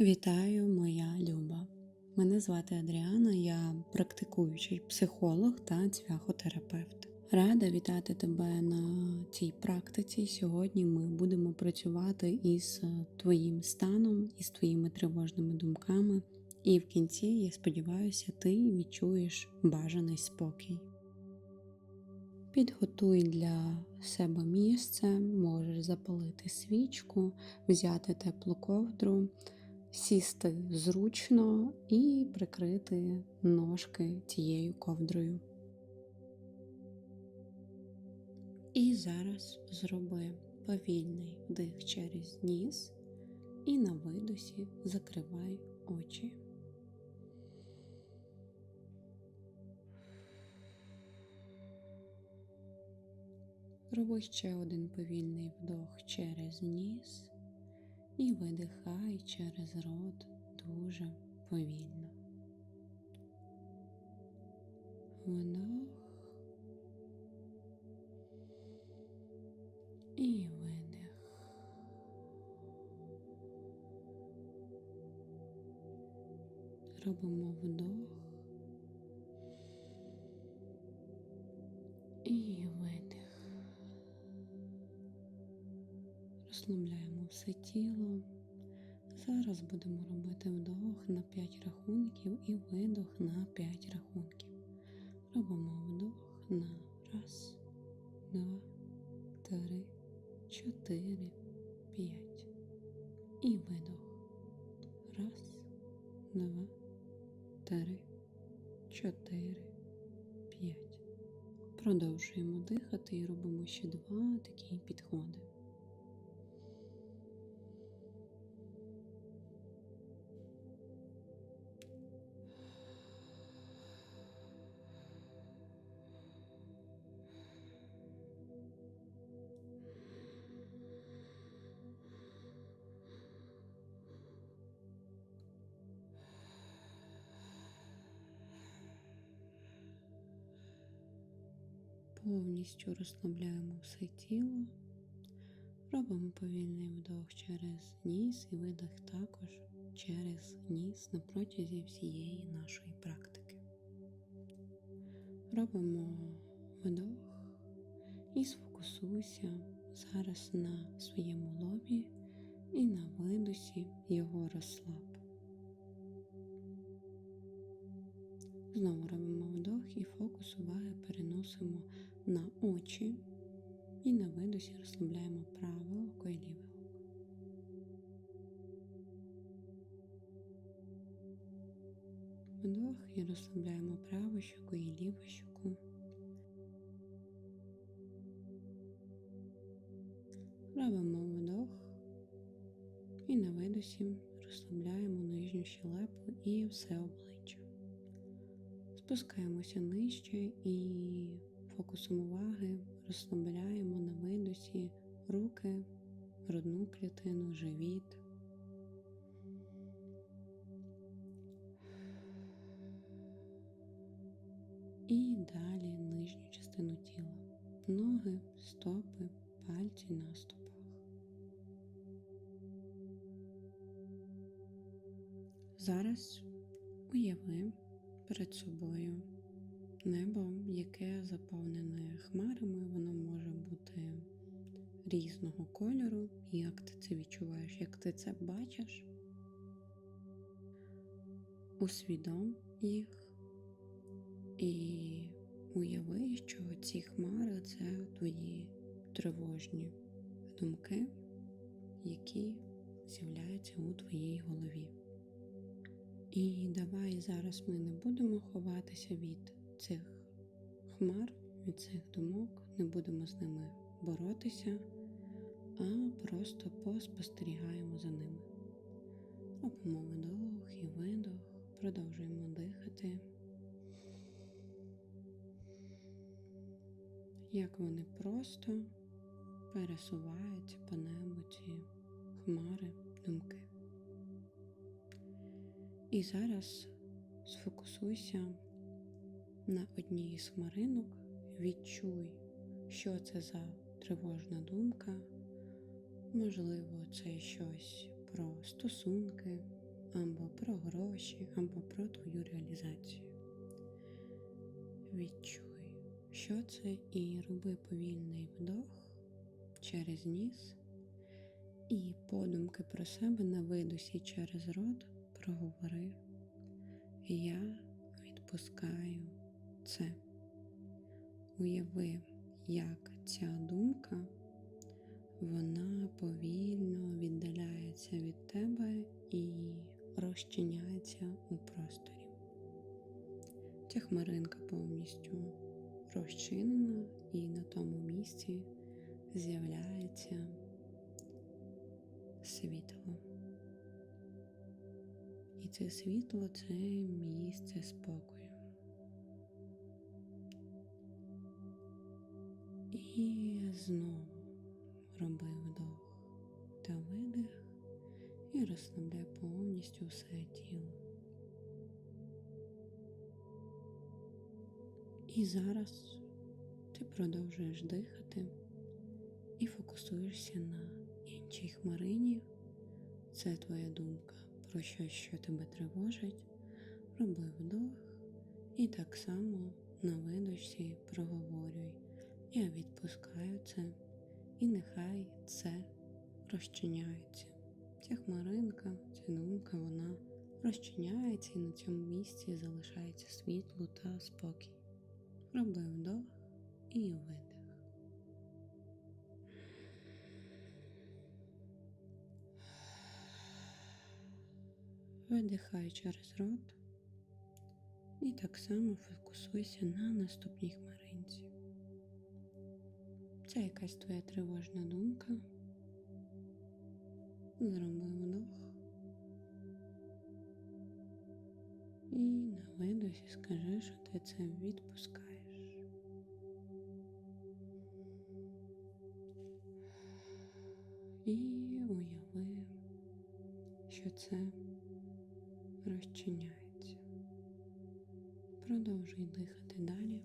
Вітаю, моя Люба. Мене звати Адріана, я практикуючий психолог та цвяхотерапевт. Рада вітати тебе на цій практиці. Сьогодні ми будемо працювати із твоїм станом, із твоїми тривожними думками, і в кінці, я сподіваюся, ти відчуєш бажаний спокій. Підготуй для себе місце, можеш запалити свічку, взяти теплу ковдру, сісти зручно і прикрити ножки цією ковдрою. І зараз зроби повільний вдих через ніс і на видосі закривай очі. Роби ще один повільний вдох через ніс і видихай через рот дуже повільно. Вдох і видих. Робимо вдох і видих. Розслабляємо все тіло. Зараз будемо робити вдох на 5 рахунків і видох на 5 рахунків. Робимо вдох на раз, два, три, чотири, п'ять. І видох. Раз, два, три, чотири, п'ять. Продовжуємо дихати і робимо ще два такі підходи. Повністю розслабляємо все тіло, робимо повільний вдох через ніс і видих також через ніс на протязі всієї нашої практики. Робимо вдох і сфокусуйся зараз на своєму лобі і на видосі його розслаб. Знову робимо вдох і фокус уваги переносимо на очі і на видосі розслабляємо праве око і ліве око. Вдох і розслабляємо праву щоку і ліву щоку. Робимо вдох і на видосі розслабляємо нижню щелепу і все обличчя. Спускаємося нижче і фокусом уваги розслабляємо на видосі руки, грудну клітину, живіт. І далі нижню частину тіла, ноги, стопи, пальці на стопах. Зараз уяви перед собою небо, яке заповнене хмарами, воно може бути різного кольору. Як ти це відчуваєш, як ти це бачиш, усвідом їх і уяви, що ці хмари це твої тривожні думки, які з'являються у твоїй голові. І давай зараз ми не будемо ховатися від цих хмар, від цих думок, не будемо з ними боротися, а просто поспостерігаємо за ними. Робимо вдох і видох, продовжуємо дихати. Як вони просто пересуваються по небу ці хмари, думки. І зараз сфокусуйся на одній із хмаринок, відчуй, що це за тривожна думка. Можливо, це щось про стосунки, або про гроші, або про твою реалізацію. Відчуй, що це, і роби повільний вдох через ніс, і подумки про себе на видусі через рот проговори. Я відпускаю це. Уяви, як ця думка, вона повільно віддаляється від тебе і розчиняється у просторі. Ця хмаринка повністю розчинена, і на тому місці з'являється світло. І це світло це місце спокою. І знову роби вдох та видих і розслабляй повністю все тіло. І зараз ти продовжуєш дихати і фокусуєшся на іншій хмарині. Це твоя думка про щось, що тебе тривожить. Роби вдох і так само на видосі проговорюй. Я відпускаю це, і нехай це розчиняється. Ця хмаринка, ця думка, вона розчиняється і на цьому місці залишається світло та спокій. Роби вдох і видих. Видихай через рот і так само фокусуйся на наступній хмаринці. Це якась твоя тривожна думка. Зроби вдох. І на видосі скажи, що ти це відпускаєш. І уяви, що це розчиняється. Продовжуй дихати далі.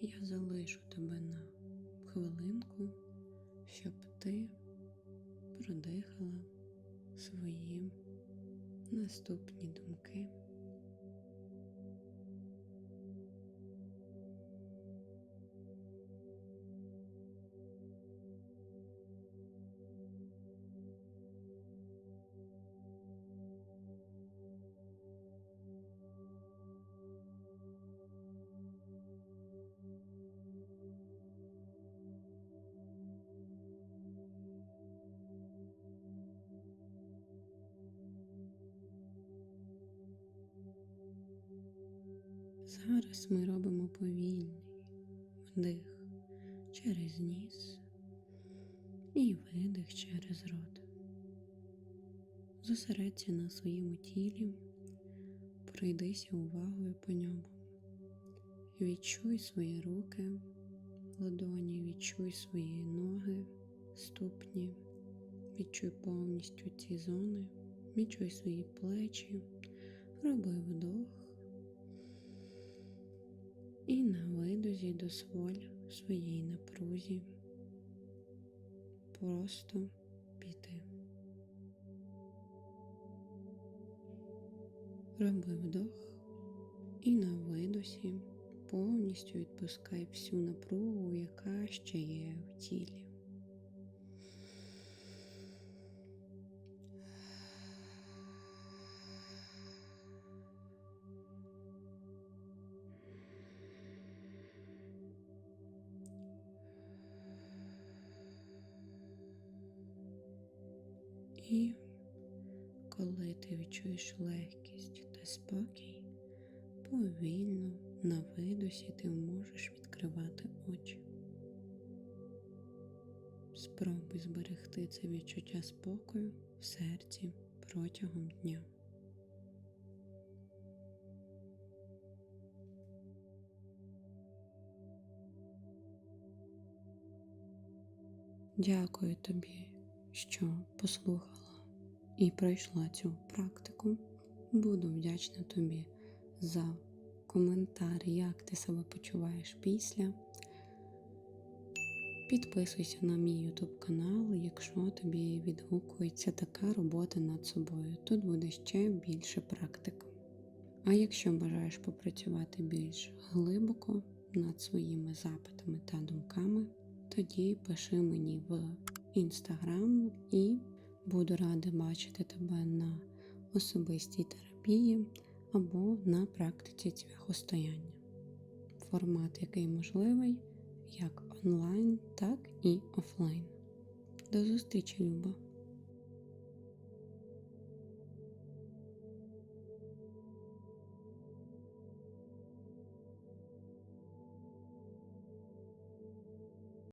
Я залишу тебе на хвилинку, щоб ти продихала свої наступні думки. Зараз ми робимо повільний вдих через ніс і видих через рот. Зосередься на своєму тілі, пройдися увагою по ньому. Відчуй свої руки, ладоні, відчуй свої ноги, ступні, відчуй повністю ці зони, відчуй свої плечі, роби вдох. І на видозі дозволь своїй напрузі просто піти. Роби вдох і на видосі повністю відпускай всю напругу, яка ще є в тілі. І коли ти відчуєш легкість та спокій, повільно на видосі ти можеш відкривати очі. Спробуй зберегти це відчуття спокою в серці протягом дня. Дякую тобі, що послухала і пройшла цю практику. Буду вдячна тобі за коментар, як ти себе почуваєш після. Підписуйся на мій YouTube канал, якщо тобі відгукується така робота над собою. Тут буде ще більше практик. А якщо бажаєш попрацювати більш глибоко над своїми запитами та думками, тоді пиши мені в інстаграм і буду рада бачити тебе на особистій терапії або на практиці цвяхостояння. Формат, який можливий, як онлайн, так і офлайн. До зустрічі, Люба!